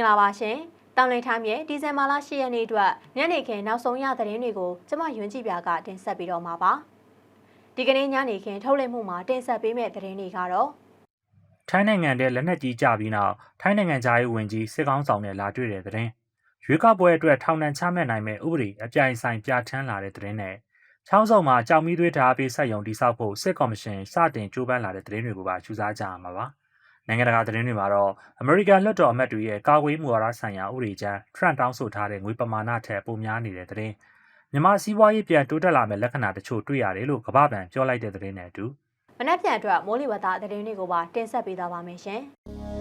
င်္ဂလာပါရှင်။တောင်လင်ထားမြေဒီဇင်ဘာလ10ရက်နေ့အတွက်ညနေခင်းနောက်ဆုံးရသတင်းတွေကိုကျမယွန်းကြည်ပြကတင်ဆက်ပေးတော့မှာပါ။ဒီကနေ့ညနေခင်းထုတ်လွှင့်မှုမှာတင်ဆက်ပေးမယ့်သတင်းတွေကတော့ထိုင်းနိုင်ငံတဲ့လက်နက်ကြီးကြပြီးနောက်ထိုင်းနိုင်ငံသားရေးဝန်ကြီးစစ်ကောင်းဆောင်နဲ့လာတွေ့တဲ့သတင်းရွေးကောက်ပွဲအတွက်ထောင်ဒဏ်ချမှတ်နိုင်မဲ့ဥပဒေအပြိုင်ဆိုင်ပြဋ္ဌာန်းလာတဲ့သတင်းနဲ့ချောင်းစုံမှာကြောင်မီသွေးဓာတ်ပေးဆက်ယုံတိစောက်ဖို့စစ်ကော်မရှင်စတင်ကြိုးပမ်းလာတဲ့သတင်းတွေကိုပါရှုစားကြရမှာပါ နိုင်ငံတကာသတင်းတွေမှာတော့အမေရိကန်လွှတ်တော်အမတ်တွေရဲ့ကာကွယ်မှုဝါဒဆိုင်ရာဥပဒေကြမ်းထရန့်တောင်းဆိုထားတဲ့ငွေပမာဏထက်ပိုများနေတဲ့သတင်းမြန်မာစီးပွားရေးပြန်တိုးတက်လာမဲ့လက္ခဏာတချို့တွေ့ရတယ်လို့ကမ္ဘာ့ဘဏ်ပြောလိုက်တဲ့သတင်းနဲ့အတူမနက်ဖြန်အတွက်မိုးလေဝသသတင်းတွေကိုပါတင်ဆက်ပေးသွားပါမယ်ရှင်။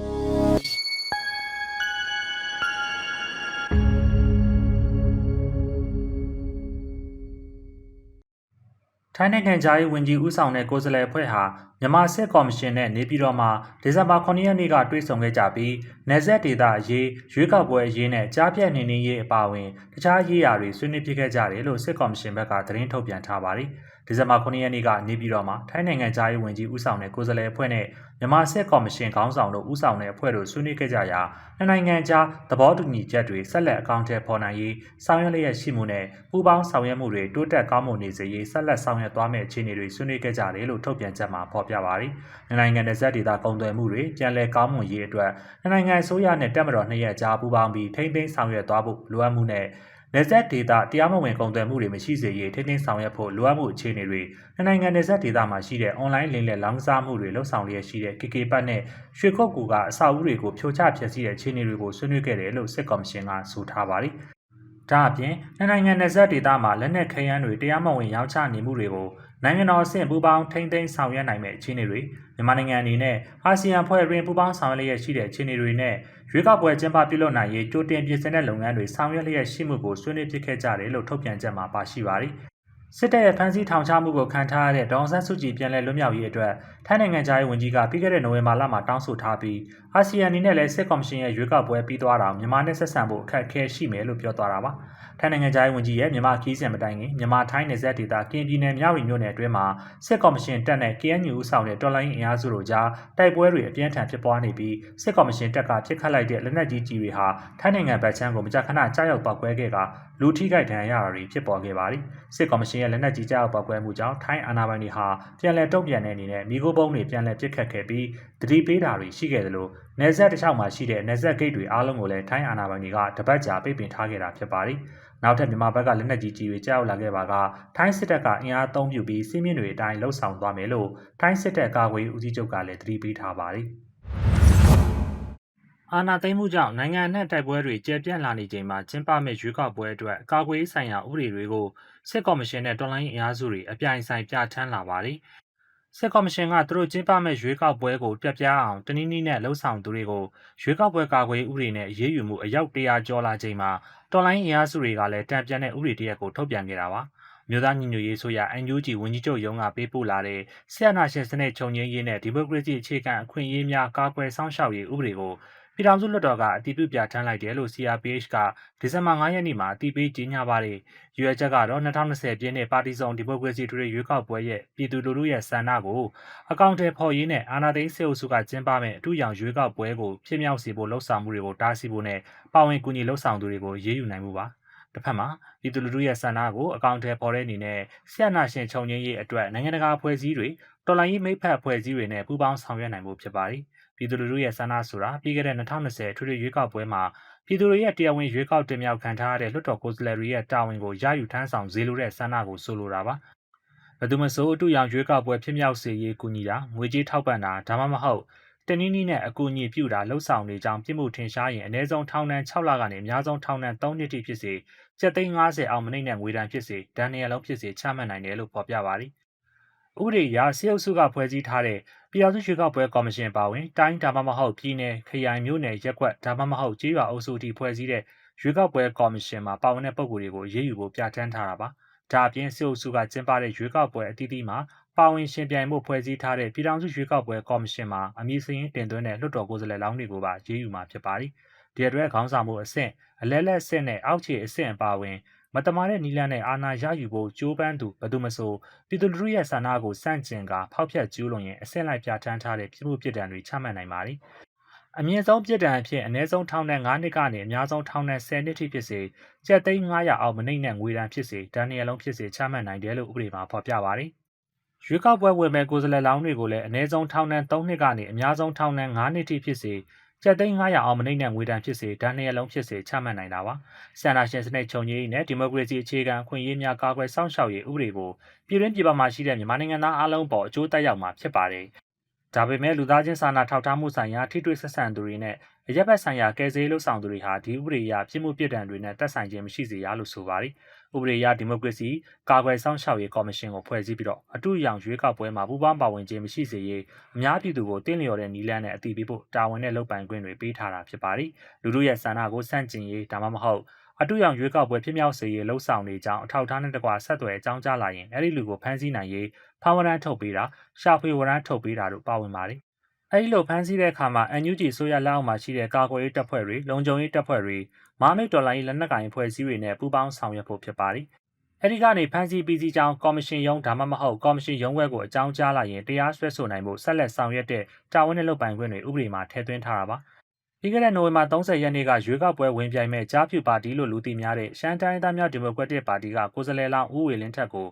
ထိုင်းနိုင်ငံသားရေးဝန်ကြီးဦးဆောင်တဲ့ကိုယ်စားလှယ်အဖွဲ့ဟာမြန်မာစစ်ကော်မရှင်နဲ့နေပြည်တော်မှာဒီဇင်ဘာ9ရက်နေ့ကတွေ့ဆုံခဲ့ကြပြီးနယ်စပ်ဒေသအရေးရွေးကောက်ပွဲအရေးနဲ့ကြားပြတ်နေနေရေးအပါအဝင်တခြားရေးရာတွေဆွေးနွေးဖြစ်ခဲ့ကြတယ်လို့စစ်ကော်မရှင်ဘက်ကသတင်းထုတ်ပြန်ထားပါတယ်။ ဒီဇင်ဘာ9ရက်နေ့ကနေပြည်တော်မှာထိုင်းနိုင်ငံသားရေးဝန်ကြီးဦးဆောင်တဲ့ကိုယ်စားလှယ်အဖွဲ့နဲ့မြန်မာစစ်ကော်မရှင်ခေါင်းဆောင်တို့ဦးဆောင်တဲ့အဖွဲ့တို့ဆွေးနွေးခဲ့ကြရာနှစ်နိုင်ငံကြားသဘောတူညီချက်တွေဆက်လက်အကောင့်ထဲပေါ်နိုင်ရေးဆောင်ရွက်လျက်ရှိမှုနဲ့ပူးပေါင်းဆောင်ရွက်မှုတွေတိုးတက်ကောင်းမွန်နေစေရေးဆက်လက်ဆောင်ရွက်သွားမယ့်အခြေအနေတွေဆွေးနွေးခဲ့ကြတယ်လို့ထုတ်ပြန်ချက်မှာဖော်ပြပါတယ်။နှစ်နိုင်ငံနယ်စပ်ဒေသကုန်သွယ်မှုတွေပြန်လည်ကောင်းမွန်ရေးအတွက်နှစ်နိုင်ငံအစိုးရနဲ့တပ်မတော်နှစ်ရက်ကြားပူးပေါင်းပြီးထိမ့်သိမ်းဆောင်ရွက်သွားဖို့လိုအပ်မှုနဲ့ နယ်စပ်ဒေသတရားမဝင်ကုန်သွယ်မှုတွေမရှိစေရေးထိန်းသိမ်းဆောင်ရွက်ဖို့လိုအပ်မှုအခြေအနေတွေနှစ်နိုင်ငံနယ်စပ်ဒေသမှာရှိတဲ့ online လင်းလက်လောင်းကစားမှုတွေလှုပ်ဆောင်လျက်ရှိတဲ့ KK ပတ်နဲ့ရွှေခုတ်ကူကအဆောက်အဦတွေကိုဖြိုချဖျက်ဆီးတဲ့အခြေအနေတွေကိုဆွေးနွေးခဲ့တယ်လို့စစ်ကော်မရှင်ကဆိုထားပါတယ်။ဒါအပြင်နှစ်နိုင်ငံနယ်စပ်ဒေသမှာလက်နက်ခဲယမ်းတွေတရားမဝင်ရောင်းချနေမှုတွေကိုနိုင်ငံတော်အဆင့်ပူးပေါင်းထိန်းသိမ်းဆောင်ရွက်နိုင်မယ့်အခြေအနေတွေမြန်မာနိုင်ငံအနေနဲ့အာဆီယံဖွဲ့တွင်ပူးပေါင်းဆောင်ရွက်လျက်ရှိတဲ့အခြေအနေတွေနဲ့ ရွေးကောက်ပွဲကျင်းပပြုလုပ်နိုင်ရေးကြိုတင်ပြင်ဆင်တဲ့လုပ်ငန်းတွေဆောင်ရွက်လျက်ရှိမှုကိုဆွေးနွေးဖြစ်ခဲ့ကြတယ်လို့ထုတ်ပြန်ချက်မှာပါရှိပါတယ်။ စစ်တပ်ရဲ့ဖမ်းဆီးထောင်ချမှုကိုခံထားရတဲ့ဒေါန်ဆန်းစုကြည်ပြန်လည်လွတ်မြောက်ရေးအတွက်ထိုင်းနိုင်ငံသားရေးဝန်ကြီးကပြီးခဲ့တဲ့နိုဝင်ဘာလမှာတောင်းဆိုထားပြီးအာဆီယံအနေနဲ့လည်းစစ်ကော်မရှင်ရဲ့ရွေးကောက်ပွဲပြီးသွားတာမြန်မာနဲ့ဆက်ဆံဖို့အခက်အခဲရှိမယ်လို့ပြောသွားတာပါ။ထိုင်းနိုင်ငံသားရေးဝန်ကြီးရဲ့မြန်မာခီးစဉ်မတိုင်ခင်မြန်မာထိုင်းနယ်စပ်ဒေသကင်ပြည်နယ်မြောက်ရီမြို့နယ်အတွင်းမှာစစ်ကော်မရှင်တပ်နဲ့ KNU ဦးဆောင်တဲ့တော်လိုင်းအင်အားစုတို့ကြားတိုက်ပွဲတွေအပြင်းထန်ဖြစ်ပွားနေပြီးစစ်ကော်မရှင်တပ်ကပြစ်ခတ်လိုက်တဲ့လက်နက်ကြီးကြီးတွေဟာထိုင်းနိုင်ငံဗတ်ချမ်းကိုမကြာခဏကြားရောက်ပောက်ကွဲခဲ့က လူထိခိုက်ဒဏ်ရာရတာတွေဖြစ်ပေါ်ခဲ့ပါတယ်။စစ်ကော်မရှင်ရဲ့လက်နက်ကြီးကြားရောက်ပောက်ကွဲမှုကြောင့်ထိုင်းအာဏာပိုင်တွေဟာပြန်လည်တုံ့ပြန်တဲ့အနေနဲ့မိခိုးပုံးတွေပြန်လည်ပစ်ခတ်ခဲ့ပြီးတတိပေးတာတွေရှိခဲ့တယ်လို့နယ်စပ်တစ်လျှောက်မှာရှိတဲ့နယ်စပ်ဂိတ်တွေအားလုံးကိုလည်းထိုင်းအာဏာပိုင်တွေကတပတ်ကြာပိတ်ပင်ထားခဲ့တာဖြစ်ပါတယ်။နောက်ထပ်မြန်မာဘက်ကလက်နက်ကြီးကြီးတွေကြားရောက်လာခဲ့ပါကထိုင်းစစ်တပ်ကအင်အားအုံပြုပြီးစီးမြင့်တွေအတိုင်းလှုပ်ဆောင်သွားမယ်လို့ထိုင်းစစ်တပ်ကာကွယ်ရေးဦးစီးချုပ်ကလည်းသတိပေးထားပါတယ်။ အာဏာသိမ်းမှုကြောင့်နိုင်ငံအနှံ့တိုက်ပွဲတွေကျယ်ပြန့်လာနေချိန်မှာကျင်းပမဲ့ရွေးကောက်ပွဲအတွက်ကာကွယ်ရေးဆိုင်ရာဥပဒေတွေကိုစစ်ကော်မရှင်နဲ့တော်လိုင်းအင်အားစုတွေအပြိုင်ဆိုင်ပြဋ္ဌာန်းလာပါတယ်။စစ်ကော်မရှင်ကသူတို့ကျင်းပမဲ့ရွေးကောက်ပွဲကိုပြပြအောင်တနည်းနည်းနဲ့လှုံ့ဆော်သူတွေကိုရွေးကောက်ပွဲကာကွယ်ရေးဥပဒေနဲ့အရေးယူမှုအယောက်100ကျော်လာချိန်မှာတော်လိုင်းအင်အားစုတွေကလည်းတံပြန်တဲ့ဥပဒေတရက်ကိုထုတ်ပြန်ခဲ့တာပါ။မြို့သားညီညွတ်ရေးဆိုရ NUG ဝန်ကြီးချုပ်ရုံးကပေးပို့လာတဲ့ဆရာနာရှင်စနစ်ချုပ်ငြိမ်းရေးနဲ့ဒီမိုကရေစီအခြေခံအခွင့်အရေးများကာကွယ်စောင့်ရှောက်ရေးဥပဒေကို ပြည်ထောင်စုလွှတ်တော်ကအတည်ပြုပြဋ္ဌာန်းလိုက်တယ်လို့ CRPH ကဒီဇင်ဘာ9ရက်နေ့မှာအတည်ပြုကြေညာပါတယ်။ရွေးချက်ကတော့2020ပြည့်နှစ်ပါတီစုံဒီမိုကရေစီထွေထွေရွေးကောက်ပွဲရဲ့ပြည်သူလူထုရဲ့ဆန္ဒကိုအကောင့်ထဲပေါ်ရေးနဲ့အာဏာသိမ်းစစ်အုပ်စုကကျင်းပမဲ့အထူးရောင်ရွေးကောက်ပွဲကိုဖြစ်မြောက်စေဖို့လှုံ့ဆော်မှုတွေကိုတားဆီးဖို့နဲ့ပါဝင်ကူညီလှုံ့ဆော်သူတွေကိုရေးယူနိုင်မှုပါ။တစ်ဖက်မှာပြည်သူလူထုရဲ့ဆန္ဒကိုအကောင့်ထဲပေါ်တဲ့အနေနဲ့ဆရာနာရှင်ခြုံငင်းရေးအတွက်နိုင်ငံတကာအဖွဲ့အစည်းတွေတော်လိုင်းရေးမိဖက်အဖွဲ့အစည်းတွေနဲ့ပူးပေါင်းဆောင်ရွက်နိုင်ဖို့ဖြစ်ပါတယ်။ ပြည်သူလူထုရဲ့ဆန္ဒဆိုတာပြီးခဲ့တဲ့2020ထွေထွေရွေးကောက်ပွဲမှာပြည်သူတွေရဲ့တရားဝင်ရွေးကောက်တင်မြှောက်ခံထားရတဲ့လွှတ်တော်ကိုယ်စားလှယ်တွေရဲ့တာဝန်ကိုရယူထမ်းဆောင်စေလိုတဲ့ဆန္ဒကိုဆိုလိုတာပါ။ဘယ်သူမဆိုအတူရောင်ရွေးကောက်ပွဲဖြစ်မြောက်စေရေးကူညီတာငွေကြေးထောက်ပံ့တာဒါမှမဟုတ်တနည်းနည်းနဲ့အကူအညီပြုတာလှုပ်ဆောင်နေကြောင်းပြစ်မှုထင်ရှားရင်အ ਨੇ ဆုံးထောင်ဒဏ်6လကနေအများဆုံးထောင်ဒဏ်3နှစ်ထိဖြစ်စေကျပ်သိန်း90အောင်မနှိမ့်တဲ့ငွေဒဏ်ဖြစ်စေဒဏ်နေရလုံးဖြစ်စေချမှတ်နိုင်တယ်လို့ဖော်ပြပါတယ်။ ဥပဒေအရစေအုပ်စုကဖွဲ့စည်းထားတဲ့ပြည်ထောင်စုရွေးကောက်ပွဲကော်မရှင်ပါဝင်တိုင်းဒါမှမဟုတ်ပြည်နယ်ခရိုင်မြို့နယ်ရက်ကွက်ဒါမှမဟုတ်ကြေးရွာအုပ်စုအထိဖွဲ့စည်းတဲ့ရွေးကောက်ပွဲကော်မရှင်မှာပါဝင်တဲ့ပုဂ္ဂိုလ်တွေကိုရေးယူဖို့ပြဋ္ဌာန်းထားတာပါ။ဒါအပြင်စေအုပ်စုကကျင်းပတဲ့ရွေးကောက်ပွဲအသီးသီးမှာပါဝင်ရှင်ပြိုင်မှုဖွဲ့စည်းထားတဲ့ပြည်ထောင်စုရွေးကောက်ပွဲကော်မရှင်မှာအမည်စာရင်းတင်သွင်းတဲ့လွှတ်တော်ကိုယ်စားလှယ်လောင်းတွေကိုပါရေးယူမှာဖြစ်ပါတယ်။ဒီအတွက်ခေါင်းဆောင်မှုအဆင့်အလဲလက်အဆင့်နဲ့အောက်ခြေအဆင့်အပါအဝင် မတမာတဲ့နီလန်နဲ့အာဏာရယူဖို့ကြိုးပမ်းသူဘယ်သူမဆိုပြည်သူလူထုရဲ့ဆန္ဒကိုစန့်ကျင်ကဖောက်ဖျက်ကျူးလွန်ရင်အဆင့်လိုက်ပြဋ္ဌာန်းထားတဲ့ပြည်မှုပြည်တံတွေချမှတ်နိုင်ပါတယ်။အမြင့်ဆုံးပြစ်ဒဏ်အဖြစ်အနည်းဆုံးထောင်ဒဏ်9နှစ်ကနေအများဆုံးထောင်ဒဏ်10နှစ်ထိဖြစ်စေကျပ်သိန်း900အောက်မနှိမ့်နဲ့ငွေဒဏ်ဖြစ်စေဒဏ်နှစ်လုံးဖြစ်စေချမှတ်နိုင်တယ်လို့ဥပဒေမှာဖော်ပြပါတယ်။ရွေးကောက်ပွဲဝင်မဲ့ကိုယ်စားလှယ်လောင်းတွေကိုလည်းအနည်းဆုံးထောင်ဒဏ်3နှစ်ကနေအများဆုံးထောင်ဒဏ်9နှစ်ထိဖြစ်စေ ကျပ်သိန်း900အောက်မနှိမ့်နဲ့ငွေဒဏ်ဖြစ်စေဒဏ်နှစ်လုံးဖြစ်စေချမှတ်နိုင်တာပါ။ဆန္ဒရှင်စနစ်ချုပ်ငြိမ်းနဲ့ဒီမိုကရေစီအခြေခံခွင့်ရေးများကာကွယ်စောင့်ရှောက်ရေးဥပဒေကိုပြည်တွင်းပြည်ပမှာရှိတဲ့မြန်မာနိုင်ငံသားအလုံးပေါ်အကျိုးသက်ရောက်မှာဖြစ်ပါတယ်။ဒါပေမဲ့လူသားချင်းစာနာထောက်ထားမှုဆိုင်ရာထိတွေ့ဆက်ဆံသူတွေနဲ့အရက်ဘက်ဆိုင်ရာကယ်ဆယ်ရေးလုပ်ဆောင်သူတွေဟာဒီဥပဒေအရပြစ်မှုပြစ်ဒဏ်တွေနဲ့သက်ဆိုင်ခြင်းမရှိစေရလို့ဆိုပါတယ်။ ဥပဒေအရဒီမိုကရေစီကာကွယ်စောင့်ရှောက်ရေးကော်မရှင်ကိုဖွဲ့စည်းပြီးတော့အတူအယောင်ရွေးကောက်ပွဲမှာပူးပေါင်းပါဝင်ခြင်းမရှိစေရေးအများပြည်သူကိုတင်းလျော်တဲ့နည်းလမ်းနဲ့အတည်ပြုဖို့တာဝန်နဲ့လုပ်ပိုင်ခွင့်တွေပေးထားတာဖြစ်ပါတယ်။လူတို့ရဲ့ဆန္ဒကိုစန့်ကျင်ရေးဒါမှမဟုတ်အတူရောင်ရွေးကောက်ပွဲဖြစ်မြောက်စေရေးလှုံ့ဆော်နေကြောင်းအထောက်အထားနဲ့တကွဆက်သွယ်အကြောင်းကြားလာရင်အဲ့ဒီလူကိုဖမ်းဆီးနိုင်ရေးဖမ်းဝရမ်းထုတ်ပေးတာရှာဖွေဝရမ်းထုတ်ပေးတာတို့ပါဝင်ပါတယ်။အဲဒီလိုဖမ်းဆီးတဲ့အခါမှာ NUG ဆိုရလက်အောက်မှာရှိတဲ့ကာကွယ်ရေးတပ်ဖွဲ့တွေလုံခြုံရေးတပ်ဖွဲ့တွေ မာမစ်ဒေါ်လာရေးလက်နက်ကိုင်ဖွဲ့စည်းတွေနဲ့ပူးပေါင်းဆောင်ရွက်ဖို့ဖြစ်ပါတယ်။အဲဒီကနေဖမ်းဆီးပြီးစီးကြောင်းကော်မရှင်ရုံးဒါမှမဟုတ်ကော်မရှင်ရုံးဝက်ကိုအကြောင်းကြားလာရင်တရားစွဲဆိုနိုင်ဖို့ဆက်လက်ဆောင်ရွက်တဲ့တာဝန်နဲ့လုပ်ပိုင်ခွင့်တွေဥပဒေမှာထည့်သွင်းထားတာပါ။ပြီးခဲ့တဲ့နိုဝင်ဘာ30ရက်နေ့ကရွေးကောက်ပွဲဝင်ပြိုင်မဲ့ကြားဖြူပါတီလို့လူသိများတဲ့ရှမ်းတိုင်းသားများဒီမိုကရက်တစ်ပါတီကကိုယ်စားလှယ်လောင်းဦးဝေလင်းထက်ကို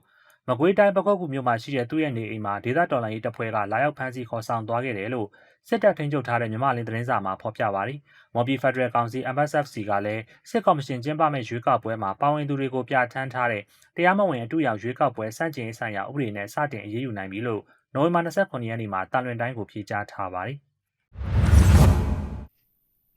မကွေးတိုင်းပကောက်ကူမြို့မှာရှိတဲ့သူ့ရဲ့နေအိမ်မှာဒေသတော်လှန်ရေးတပ်ဖွဲ့ကလာရောက်ဖမ်းဆီးခေါ်ဆောင်သွားခဲ့တယ်လို့ စစ်တပ်ထိန်းချုပ်ထားတဲ့မြန်မာလင်းသတင်းစာမှာဖော်ပြပါတယ်။မော်ဘီဖက်ဒရယ်ကောင်စီ MSFC ကလည်းစစ်ကော်မရှင်ကျင်းပမဲ့ရွေးကောက်ပွဲမှာပါဝင်သူတွေကိုပြဋ္ဌာန်းထားတဲ့တရားမဝင်အတူရောက်ရွေးကောက်ပွဲစန့်ကျင်ရေးဆိုင်ရာဥပဒေနဲ့စတင်အရေးယူနိုင်ပြီလို့နိုဝင်ဘာ29ရက်နေ့မှာတာလွင်တိုင်းကိုဖြေကြားထားပါတယ်။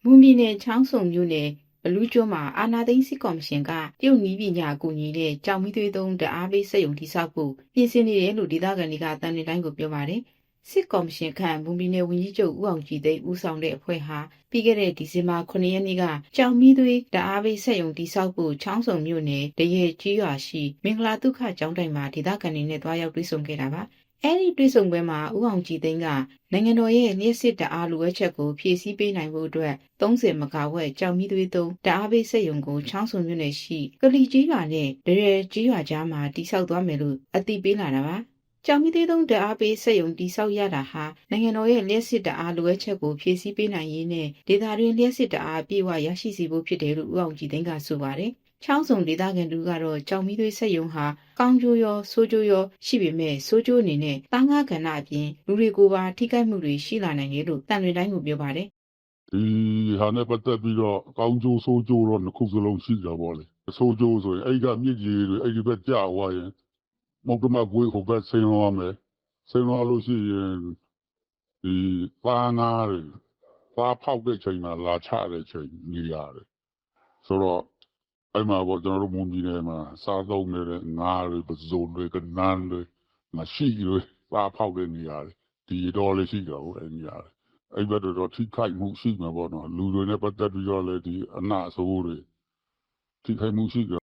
မွန်ပြည်နယ်ချောင်းဆုံမြို့နယ်ဘလူးကျွန်းမှာအာနာသိန်းစစ်ကော်မရှင်ကတရုတ်နီးပညာအကူအညီနဲ့ကြောင်မီသွေးသုံးတအားပေးစက်ရုံတိစောက်ဖို့ပြင်ဆင်နေတယ်လို့ဒေသခံတွေကတန်လင်းတိုင်းကိုပြောပါတယ် စစ်ကော်မရှင်ခန့်မွန်ပြည်နယ်ဝန်ကြီးချုပ်ဦးအောင်ကြည်သိန်းဦးဆောင်တဲ့အဖွဲ့ဟာပြီးခဲ့တဲ့ဒီဇင်ဘာ9ရက်နေ့ကကြောင်မီသွေးတအားပေးစက်ရုံတိစောက်ဖို့ချောင်းဆုံမြို့နယ်တရေကြီးရွာရှိမင်္ဂလာဒုက္ခကျောင်းတိုင်မှာဒေသခံတွေနဲ့တွားရောက်တွေ့ဆုံခဲ့တာပါအဲ့ဒီတွေ့ဆုံပွဲမှာဦးအောင်ကြည်သိန်းကနိုင်ငံတော်ရဲ့လျှက်စစ်တအားလိုအပ်ချက်ကိုဖြည့်ဆည်းပေးနိုင်ဖို့အတွက်30မကာဝက်ကြောင်မီသွေးသုံးတအားပေးစက်ရုံကိုချောင်းစုံမြို့နယ်ရှိကလီကြီးရွာနဲ့ဒရဲကြီးရွာကြားမှာတိစောက်သွားမယ်လို့အသိပေးလာတာပါ ကြောင်မီသွေးသုံးတအားပေးစက်ရုံတိစောက်ရတာဟာနိုင်ငံတော်ရဲ့လျှက်စစ်တအားလိုအပ်ချက်ကိုဖြည့်ဆည်းပေးနိုင်ရေးနဲ့ဒေသတွင်းလျှက်စစ်တအားပြေဝရရှိစေဖို့ဖြစ်တယ်လို့ဦးအောင်ကြည်သိန်းကဆိုပါတယ်ချောင်းစုံဒေသခံတူကတော့ကြောင်မီသွေးဆက်ယုံဟာကောင်းကျိုးရောဆိုးကျိုးရောရှိပေမဲ့ဆိုးကျိုးအနေနဲ့တာငါကဏ္ဍအပြင်လူတွေကိုပါထိခိုက်မှုတွေရှိလာနိုင်တယ်လို့တန်လွင်တိုင်းကိုပြောပါတယ်ဒီဟာနဲ့ပတ်သက်ပြီးတော့အကောင်းကျိုးဆိုးကျိုးတော့တစ်ခုစလုံးရှိကြပါလေဆိုးကျိုးဆိုရင်အဲ့ဒီကမြစ်ကြီးတွေအဲ့ဒီဘက်ကြာသွားရင် မုတ်တမကွေးဟိုဘက်ဆင်းသွားမယ်ဆင်းသွားလို့ရှိရင်ဒီပါငါတွေပါဖောက်တဲ့ချိန်မှာလာချတဲ့ချိန်နေရတယ်ဆိုတော့အဲ့မှာပေါ့ကျွန်တော်တို့မွန်ပြည်နယ်မှာစားသုံးနေတဲ့ငါးတွေပဇွန်တွေကနန်းတွေမရှိတွေပါဖောက်တဲ့နေရတယ်ဒီတော့လေးရှိတော့အဲ့နေရတယ်အဲ့ဘက်တော့ထိခိုက်မှုရှိမှာပေါ့နော်လူတွေနဲ့ပတ်သက်ပြီးတော့လည်းဒီအနာအဆိုးတွေထိခိုက်မှုရှိကြ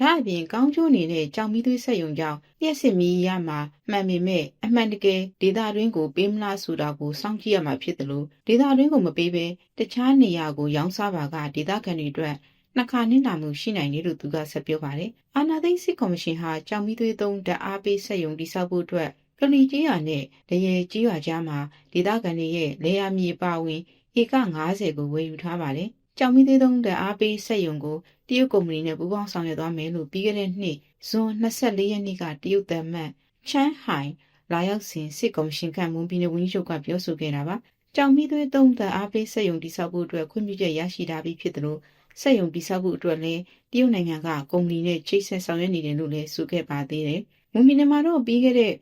ဒါအပြင်ကောင်းကျိုးနေတဲ့ကြောင်မီသွေးဆက်ယုံကြောင့်လျှက်စစ်မီးရမှာမှန်ပေမဲ့အမှန်တကယ်ဒေတာတွင်းကိုပေးမလားဆိုတာကိုစောင့်ကြည့်ရမှာဖြစ်တယ်လို့ဒေတာတွင်းကိုမပေးဘဲတခြားနေရာကိုရောင်းစားပါကဒေတာခံတွေအတွက်နှစ်ခါနစ်နာမှုရှိနိုင်တယ်လို့သူကဆက်ပြောပါတယ်။အာနာသိန်းစစ်ကော်မရှင်ဟာကြောင်မီသွေးသုံးဓာတ်အားပေးဆက်ယုံတိစောက်ဖို့အတွက်ကလီကြီးရွာနဲ့တရေကြီးရွာကြားမှာဒေတာခံတွေရဲ့လေယာမြေပါဝင်ဧက90ကိုဝယ်ယူထားပါတယ်။ ကြောင်မီသွေးသုံးဓာတ်အားပေးဆက်ယုံကိုတရုတ်ကုမ္ပဏီနဲ့ပူးပေါင်းဆောင်ရွက်သွားမယ်လို့ပြီးခဲ့တဲ့နှစ်ဇွန်24ရက်နေ့ကတရုတ်သမ္မတ်ချန်းဟိုင်လာရောက်စဉ်စစ်ကော်မရှင်ကမွန်ပြည်နယ်ဝန်ကြီးချုပ်ကပြောဆိုခဲ့တာပါ။ကြောင်မီသွေးသုံးဓာတ်အားပေးဆက်ယုံတိစောက်ဖို့အတွက်ခွင့်ပြုချက်ရရှိထားပြီးဖြစ်တယ်လို့စက်ယုံတိစောက်ဖို့အတွက်လည်းတရုတ်နိုင်ငံကကုမ္ပဏီနဲ့ချိတ်ဆက်ဆောင်ရွက်နေတယ်လို့လည်းဆိုခဲ့ပါသေးတယ်။မွန်ပြည်နယ်မှာတော့ပြီးခဲ့တဲ့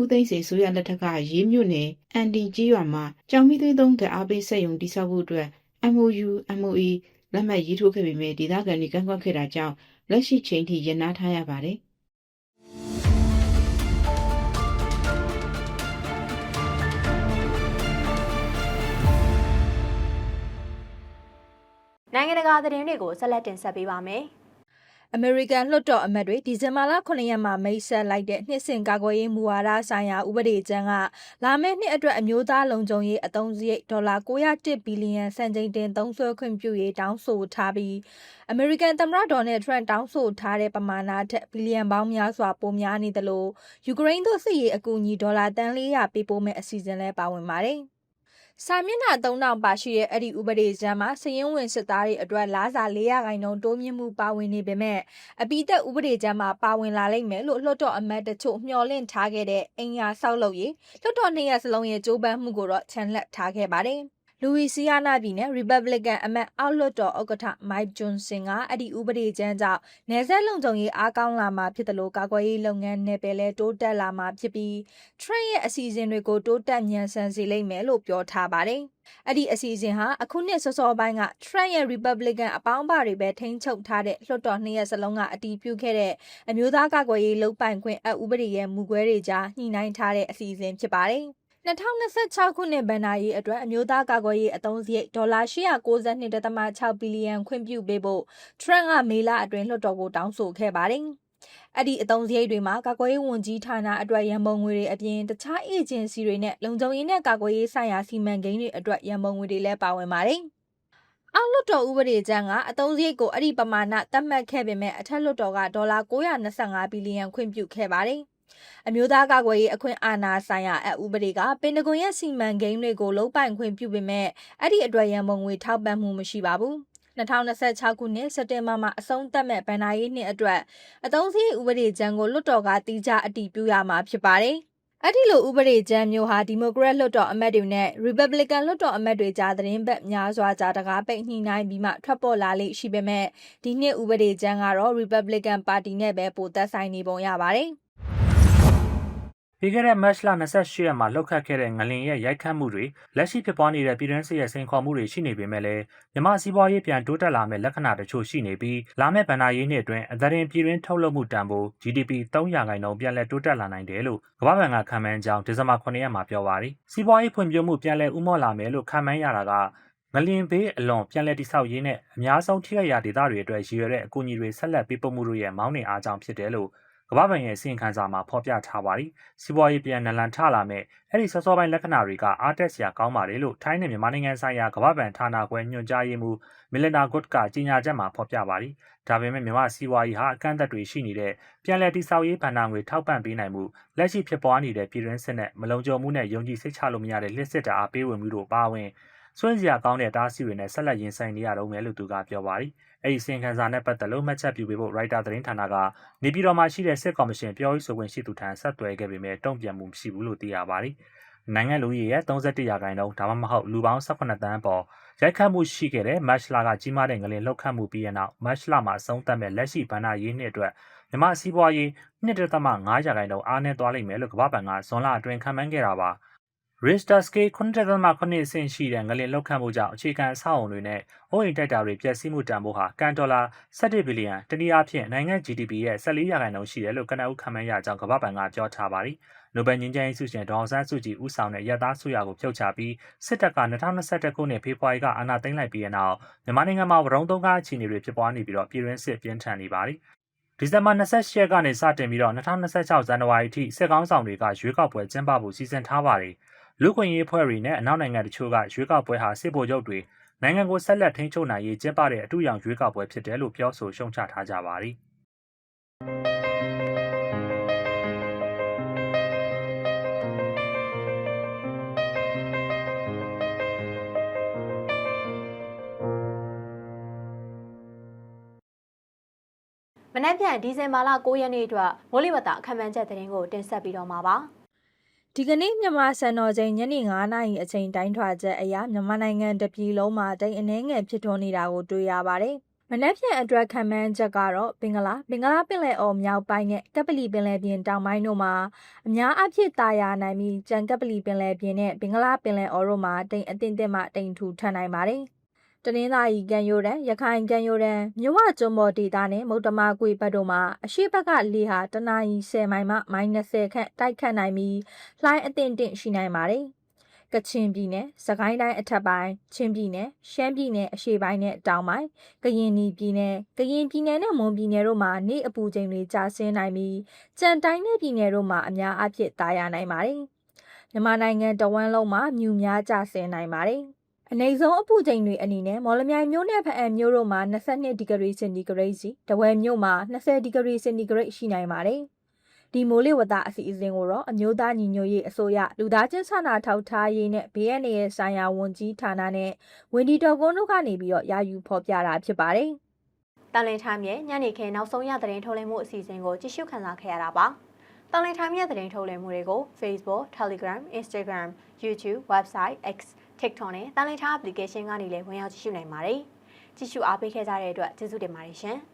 ဦးသိန်းစိန်ဆိုရလက်ထက်ကရေးမြို့နယ်အန်ဒီကြီးရွာမှာကြောင်မီသွေးသုံးဓာတ်အားပေးစက်ယုံတိစောက်ဖို့အတွက် MOU MOE လက်မှတ်ရေးထိုးခဲ့ပေမဲ့ဒေသခံတွေကန့်ကွက်ခဲ့တာကြောင့်လက်ရှိချိန်ထိရပ်နားထားရပါတယ်။နိုင်ငံတကာသတင်းတွေကိုဆက်လက်တင်ဆက်ပေးပါမယ်။ အမေရိကန်လွှတ်တော်အမတ်တွေဒီဇင်ဘာလ9ရက်မှာမိတ်ဆက်လိုက်တဲ့နှစ်စဉ်ကာကွယ်ရေးမူဝါဒဆိုင်ရာဥပဒေကြမ်းကလာမယ့်နှစ်အတွက်အမျိုးသားလုံခြုံရေးအသုံးစရိတ်ဒေါ်လာ901ဘီလီယံစံချိန်တင်သုံးစွဲခွင့်ပြုရေးတောင်းဆိုထားပြီးအမေရိကန်သမ္မတဒေါ်နယ်ထရန့်တောင်းဆိုထားတဲ့ပမာဏထက်ဘီလီယံပေါင်းများစွာပိုများနေသလိုယူကရိန်းသို့စစ်ရေးအကူအညီဒေါ်လာတန်400ပေးပို့မဲ့အစီအစဉ်လည်းပါဝင်ပါတယ်။ စာမျက်နှာ3000ပါရှိတဲ့အဲ့ဒီဥပဒေကြမ်းမှာစရင်ဝင်စစ်သားတွေအတွက်လားစာ400ခိုင်နှုန်းတိုးမြင့်မှုပါဝင်နေပေမဲ့အပိသက်ဥပဒေကြမ်းမှာပါဝင်လာလိမ့်မယ်လို့လွှတ်တော်အမတ်တချို့မျှော်လင့်ထားခဲ့တဲ့အင်အားဆောက်လုပ်ရေးလွှတ်တော်နှစ်ရပ်စလုံးရဲ့ကြိုးပမ်းမှုကိုတော့ချန်လှပ်ထားခဲ့ပါတယ်။ လူဝီစီယာနာပြည်နယ် Republican အမတ်အောက်လွှတ်တော်ဥက္ကဋ္ဌ Mike Johnson ကအဲ့ဒီဥပဒေကြမ်းကြောင့်နေဆက်လုံခြုံရေးအားကောင်းလာမှာဖြစ်တယ်လို့ကာကွယ်ရေးလုပ်ငန်းနယ်ပယ်လဲတိုးတက်လာမှာဖြစ်ပြီး Trump ရဲ့အစီအစဉ်တွေကိုတိုးတက်မြန်ဆန်စေလိမ့်မယ်လို့ပြောထားပါတယ်။အဲ့ဒီအစီအစဉ်ဟာအခုနှစ်စောစောပိုင်းက Trump ရဲ့ Republican အပေါင်းအပါတွေပဲထိန်းချုပ်ထားတဲ့လွှတ်တော်နှစ်ရပ်စလုံးကအတီးပြုခဲ့တဲ့အမျိုးသားကာကွယ်ရေးလုပ်ပိုင်ခွင့်အဥပဒေရဲ့မူကွဲတွေကြားညှိနှိုင်းထားတဲ့အစီအစဉ်ဖြစ်ပါတယ်။ 2026ခုနှစ်ဘဏ္ဍာရေးအတွက်အမျိုးသားကာကွယ်ရေးအသုံးစရိတ်ဒေါ်လာ892.6ဘီလီယံခွင့်ပြုပေးဖို့ထရန့်ကမေလအတွင်းလွှတ်တော်ကိုတောင်းဆိုခဲ့ပါတယ်။အဲ့ဒီအသုံးစရိတ်တွေမှာကာကွယ်ရေးဝန်ကြီးဌာနအတွက်ရန်ပုံငွေတွေအပြင်တခြားအေဂျင်စီတွေနဲ့လုံခြုံရေးနဲ့ကာကွယ်ရေးဆိုင်ရာစီမံကိန်းတွေအတွက်ရန်ပုံငွေတွေလည်းပါဝင်ပါတယ်။အောက်လွှတ်တော်ဥပဒေကြမ်းကအသုံးစရိတ်ကိုအဲ့ဒီပမာဏသတ်မှတ်ခဲ့ပေမဲ့အထက်လွှတ်တော်ကဒေါ်လာ925ဘီလီယံခွင့်ပြုခဲ့ပါတယ်။ အမျိုးသားကာကွယ်ရေးအခွင့်အာဏာဆိုင်ရာအဥပဒေကပင်တဂွန်ရဲ့စီမံကိန်းတွေကိုလုံးပိုင်ခွင့်ပြုပေမဲ့အဲ့ဒီအတွက်ရန်ပုံငွေထောက်ပံ့မှုမရှိပါဘူး2026ခုနှစ်စက်တင်ဘာမှာအဆုံးသတ်မဲ့ဗန်နာရေးနှစ်အတွက်အသုံးစရိတ်ဥပဒေကြမ်းကိုလွှတ်တော်ကတီးခြားအတည်ပြုရမှာဖြစ်ပါတယ်။အဲ့ဒီလိုဥပဒေကြမ်းမျိုးဟာဒီမိုကရက်လွှတ်တော်အမတ်တွေနဲ့ Republican လွှတ်တော်အမတ်တွေကြားသတင်းပတ်များစွာကြားတကားပိတ်ညှိနှိုင်းပြီးမှထွက်ပေါ်လာလိမ့်ရှိပေမဲ့ဒီနှစ်ဥပဒေကြမ်းကတော့ Republican ပါတီနဲ့ပဲပိုသက်ဆိုင်နေပုံရပါတယ်။ ပြီးခဲ့တဲ့ မတ်လ28ရက်မှာလှုပ်ခတ်ခဲ့တဲ့ငလင်ရဲ့ရိုက်ခတ်မှုတွေလက်ရှိဖြစ်ပွားနေတဲ့ပြည်တွင်းစစ်ရဲ့စိန်ခေါ်မှုတွေရှိနေပေမဲ့လည်းမြမစီးပွားရေးပြန်တိုးတက်လာမဲ့လက္ခဏာတချို့ရှိနေပြီးလာမယ့်ဗဏ္ဍာရေးနှစ်အတွင်းအသတင်းပြည်တွင်းထုတ်လုပ်မှုတန်ဖိုး GDP 300ခိုင်နှုန်းပြန်လည်တိုးတက်လာနိုင်တယ်လို့ကမ္ဘာ့ဘဏ်ကခန့်မှန်းကြောင်းဒီဇင်ဘာ9ရက်မှာပြောပါရီစီးပွားရေးဖွံ့ဖြိုးမှုပြန်လည်ဥမော့လာမယ်လို့ခန့်မှန်းရတာကငလင်ဘေးအလွန်ပြန်လည်တိဆောက်ရေးနဲ့အများဆုံးထိခိုက်ရာဒေသတွေအတွက်ရည်ရွယ်တဲ့အကူအညီတွေဆက်လက်ပေးပို့မှုတို့ရဲ့မောင်းနှင်အားကြောင့်ဖြစ်တယ်လို့ ကမ္ဘာ့ဘဏ်ရဲ့အစီရင်ခံစာမှာဖော်ပြထားပါတယ်။စီးပွားရေးပြန်နလန်ထလာမဲ့အဲ့ဒီစောစောပိုင်းလက္ခဏာတွေကအားတက်စရာကောင်းပါတယ်လို့ထိုင်းနဲ့မြန်မာနိုင်ငံဆိုင်ရာကမ္ဘာ့ဘဏ်ဌာနခွဲညွှန်ကြားရေးမှူးမီလနာဂုတ်ကကြေညာချက်မှာဖော်ပြပါတယ်။ဒါပေမဲ့မြန်မာစီးပွားရေးဟာအကန့်အသတ်တွေရှိနေတဲ့ပြန်လည်တိဆောက်ရေးဗဏ္ဍာငွေထောက်ပံ့ပေးနိုင်မှုလက်ရှိဖြစ်ပွားနေတဲ့ပြည်တွင်းစစ်နဲ့မလုံခြုံမှုနဲ့ယုံကြည်စိတ်ချလို့မရတဲ့လစ်စစ်တာအားပေးဝင်မှုတို့ပါဝင် စွန့်စရာကောင်းတဲ့တားဆီးတွေနဲ့ဆက်လက်ရင်ဆိုင်နေရတော့မယ်လို့သူကပြောပါတယ်။အဲ့ဒီစင်ခံစာနဲ့ပတ်သက်လို့မှတ်ချက်ပြုပေးဖို့ writer သတင်းဌာနကနေပြည်တော်မှာရှိတဲ့စစ်ကော်မရှင်ပြောရေးဆိုခွင့်ရှိသူထံဆက်သွယ်ခဲ့ပေမဲ့တုံ့ပြန်မှုမရှိဘူးလို့သိရပါတယ်။နိုင်ငံလူကြီးရဲ့31ရာခိုင်နှုန်းဒါမှမဟုတ်လူပေါင်း18တန်းပေါ်ရိုက်ခတ်မှုရှိခဲ့တဲ့မတ်လကကြီးမားတဲ့ငလင်လှုပ်ခတ်မှုပြီးတဲ့နောက်မတ်လမှာအဆုံးသတ်မဲ့လက်ရှိဘဏ္ဍာရေးနှစ်အတွက်မြမစီးပွားရေး1.5ရာခိုင်နှုန်းအားနည်းသွားလိမ့်မယ်လို့ကမ္ဘာ့ဘဏ်ကဇွန်လအတွင်းခန့်မှန်းခဲ့တာပါ။ Richter scale 9.9အဆင့်ရှိတဲ့ငလင်လောက်ခတ်မှုကြောင့်အခြေခံအဆောက်အုံတွေနဲ့အိုးအိမ်တိုက်တာတွေပျက်စီးမှုတန်ဖိုးဟာကန်ဒေါ်လာ17ဘီလီယံတနည်းအားဖြင့်နိုင်ငံ GDP ရဲ့14ရာခိုင်နှုန်းရှိတယ်လို့ကနအုပ်ခန့်မှန်းရကြောင်းကမ္ဘာ့ဘဏ်ကပြောထားပါတယ်။နိုဘယ်ငြိမ်းချမ်းရေးဆုရှင်ဒေါအောင်ဆန်းစုကြည်ဦးဆောင်တဲ့ရသားစုရကိုဖြုတ်ချပြီးစစ်တပ်က2021ခုနှစ်ဖေဖော်ဝါရီကအာဏာသိမ်းလိုက်ပြီးတဲ့နောက်မြန်မာနိုင်ငံမှာဝရုံသုံးကားအခြေအနေတွေဖြစ်ပွားနေပြီးတော့ပြည်တွင်းစစ်ပြင်းထန်နေပါတယ်။ဒီဇင်ဘာ28ရက်ကနေစတင်ပြီးတော့2026ဇန်နဝါရီထိစစ်ကောင်းဆောင်တွေကရွေးကောက်ပွဲကျင်းပဖို့စီစဉ်ထားပါတယ်။ လူခွင့်ရေးဖွဲ့တွေနဲ့အနောက်နိုင်ငံတချို့ကရွေးကောက်ပွဲဟာစစ်ဗိုလ်ချုပ်တွေနိုင်ငံကိုဆက်လက်ထိန်းချုပ်နိုင်ရေးကျင်းပတဲ့အထူးရောင်ရွေးကောက်ပွဲဖြစ်တယ်လို့ပြောဆိုရှုံချထားကြပါသည်မနက်ဖြန်ဒီဇင်ဘာလ9ရက်နေ့အတွက်မိုးလေဝသအခမ်းအနားချက်သတင်းကိုတင်ဆက်ပြီးတော့မှာပါ။ ဒီကနေ့မြန်မာစံတော်ချိန်ညနေ9:00နာရီအချိန်တိုင်းထွာချက်အရမြန်မာနိုင်ငံတပြည်လုံးမှာတိမ်အနှဲငယ်ဖြစ်ထွန်းနေတာကိုတွေ့ရပါတယ်။မနက်ဖြန်အတွက်ခံမှန်းချက်ကတော့ဘင်္ဂလားဘင်္ဂလားပင်လယ်အော်မြောက်ပိုင်းနဲ့ကပလီပင်လယ်ပြင်တောင်ပိုင်းတို့မှာအများအဖြစ်တာယာနိုင်ပြီးကြံကပလီပင်လယ်ပြင်နဲ့ဘင်္ဂလားပင်လယ်အော်တို့မှာတိမ်အထင်တင်မှတိမ်ထူထပ်နိုင်ပါတယ်။ တနင်္သာရီကံရိုးတန်းရခိုင်ကံရိုးတန်းမြဝကျွန်းပေါ်ဒေသနဲ့မုတ်တမကွေဘက်တို့မှာအရှိဘက်ကလေဟာတနအီ10မိုင်မှမိုင်20ခန့်တိုက်ခတ်နိုင်ပြီးလှိုင်းအသင့်တင့်ရှိနိုင်ပါတယ်။ကချင်ပြည်နယ်၊စကိုင်းတိုင်းအထက်ပိုင်း၊ချင်းပြည်နယ်၊ရှမ်းပြည်နယ်အရှေ့ပိုင်းနဲ့တောင်ပိုင်း၊ကရင်ပြည်နယ်၊ကရင်ပြည်နယ်နဲ့မွန်ပြည်နယ်တို့မှာနေ့အပူချိန်တွေကျဆင်းနိုင်ပြီးကြံတိုင်းနဲ့ပြည်နယ်တို့မှာအများအပြားတာယာနိုင်ပါတယ်။မြန်မာနိုင်ငံတဝန်းလုံးမှာမြူများကျဆင်းနိုင်ပါတယ်။ အနည်းဆုံးအပူချိန်တွေအနေနဲ့မော်လမြိုင်မြို့နဲ့ဖအံမြို့တို့မှာ22ဒီဂရီစင်တီဂရိတ်စီတဝယ်မြို့မှာ20ဒီဂရီစင်တီဂရိတ်ရှိနိုင်ပါတယ်ဒီမိုးလေဝသအစီအစဉ်ကိုတော့အမျိုးသားညီညွတ်ရေးအစိုးရလူသားချင်းစာနာထောက်ထားရေးနဲ့ဘေးအန္တရာယ်ဆိုင်ရာဝန်ကြီးဌာနနဲ့ဝန်ဒီတော်ကုန်းတို့ကနေပြီးတော့ယာယူဖော်ပြတာဖြစ်ပါတယ်။တန်လင်ထိုင်းရဲ့ညနေခင်းနောက်ဆုံးရသတင်းထုတ်လွှင့်မှုအစီအစဉ်ကိုကြည့်ရှုခံစားခဲ့ရတာပါ။တန်လင်ထိုင်းရဲ့သတင်းထုတ်လွှင့်မှုတွေကို Facebook, Telegram, Instagram, YouTube, Website, X, TikTok နဲ့တန်လင်ထိုင်း application ကနေလည်းဝင်ရောက်ကြည့်ရှုနိုင်ပါတယ်။ကြည့်ရှုအားပေးခဲ့ကြတဲ့အတွက်ကျေးဇူးတင်ပါတယ်ရှင်။